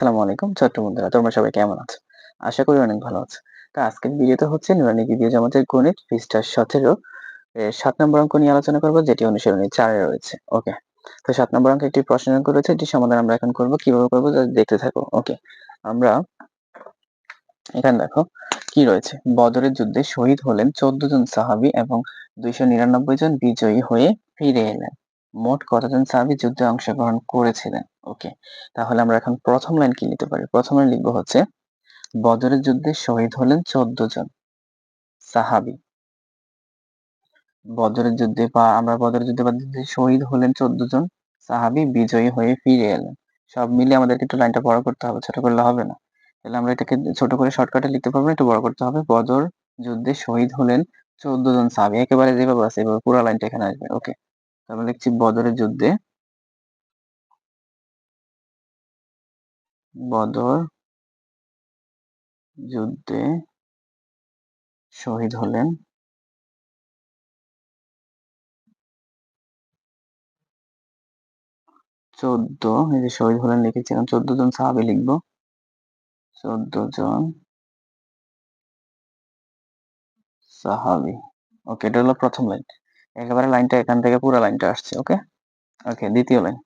আসসালামু আলাইকুম ছোট্ট বন্ধুরা, তোমরা সবাই কেমন আছো? আশা করি অনেক ভালো আছো। তো আজকের ভিডিওতে হচ্ছে নুরানি ভিডিও জমাতের গণিত পৃষ্ঠা সতেরো সাত নম্বর অঙ্ক নিয়ে আলোচনা করব, যেটি অনুসরণী চারে রয়েছে। ওকে? তো সাত নম্বর অঙ্কে একটি প্রশ্ন রয়েছে এটি সমাধান আমরা এখন করব, কীভাবে করব দেখতে থাকো। ওকে? আমরা এখানে দেখো, কি রয়েছে? বদরের যুদ্ধে শহীদ হলেন চোদ্দ জন সাহাবি এবং দুইশো নিরানব্বই জন বিজয়ী হয়ে ফিরে এলেন। মোট কতজন সাহাবি যুদ্ধে অংশগ্রহণ করেছিলেন? ওকে, তাহলে আমরা এখন প্রথম লাইন কি নিতে পারি? প্রথম লাইন লিখব হচ্ছে, বদরের যুদ্ধে শহীদ হলেন চোদ্দ জন সাহাবি। বদরের যুদ্ধে বা, আমরা বদরের যুদ্ধে বা শহীদ হলেন চোদ্দ জন সাহাবি, বিজয়ী হয়ে ফিরে এলেন। সব মিলিয়ে আমাদেরকে একটু লাইনটা বড় করতে হবে, ছোট করলে হবে না। তাহলে আমরা এটাকে ছোট করে শর্টকাটে লিখতে পারব একটু বড় করতে হবে। বদর যুদ্ধে শহীদ হলেন চোদ্দ জন সাহাবি, একেবারে যেভাবে আছে, এভাবে পুরো লাইনটা এখানে আসবে, ওকে। তারপর লিখছি বদরের যুদ্ধে বদর যুদ্ধে শহীদ হলেন। চোদ্দ, এই যে শহীদ হলেন লিখেছিলাম, চোদ্দ জন সাহাবি লিখব। চোদ্দ জন সাহাবি। ওকে এটা হলো প্রথম লাইন একেবারে লাইনটা এখান থেকে পুরো লাইনটা আসছে ওকে ওকে দ্বিতীয় লাইন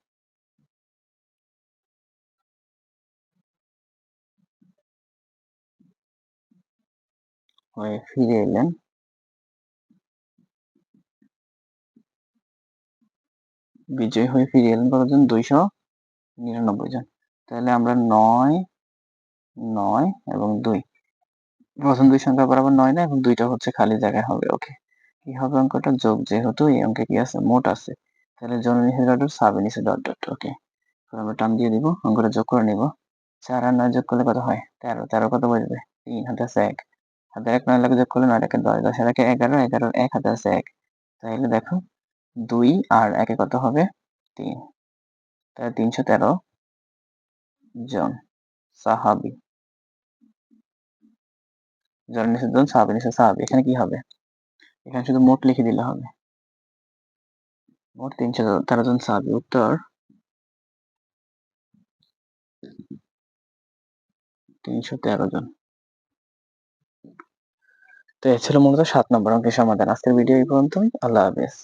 হয়ে, ফিরে এলেন। বিজয় হয়ে ফিরে এলেন কতজন? দুইশো নিরানব্বই জন। তাহলে আমরা নয় নয় এবং দুই। প্রথম দুই সংখ্যা বরাবর নয় না? এবং দুইটা হচ্ছে খালি জায়গায় হবে, ওকে। কি হবে অঙ্কটা? যোগ যেহেতু, এই অঙ্কে কি আছে? মোট আছে। তাহলে জন নিচে ডট সাব নিচে ডট ডট, ওকে। আমরা টান দিয়ে দিব, অঙ্কটা যোগ করে নিব। চার আর নয় যোগ করলে কত হয়? তেরো। তেরো কত বসবে তিন হাতে এক। হাতে এক নয় লাগে যোগ করলে নয় একে দশ দশ একে এগারো এগারো এক হাতে আছে এক। তাহলে দেখো, দুই আর একে কত হবে? তিন। তাহলে তিনশো তেরো জন সাহাবি। জন নিচে জন সাহাবি নিচে সাহাবি। এখানে কি হবে? এখানে শুধু মোট লিখে দিলে হবে। মোট তিনশো তেরো জন সাহাবি। উত্তর? তিনশো তেরো জন। তো এ ছিল মূলত সাত নম্বর অঙ্কের সমাধান। আজকের ভিডিও এই পর্যন্তই। আল্লাহ হাফেজ।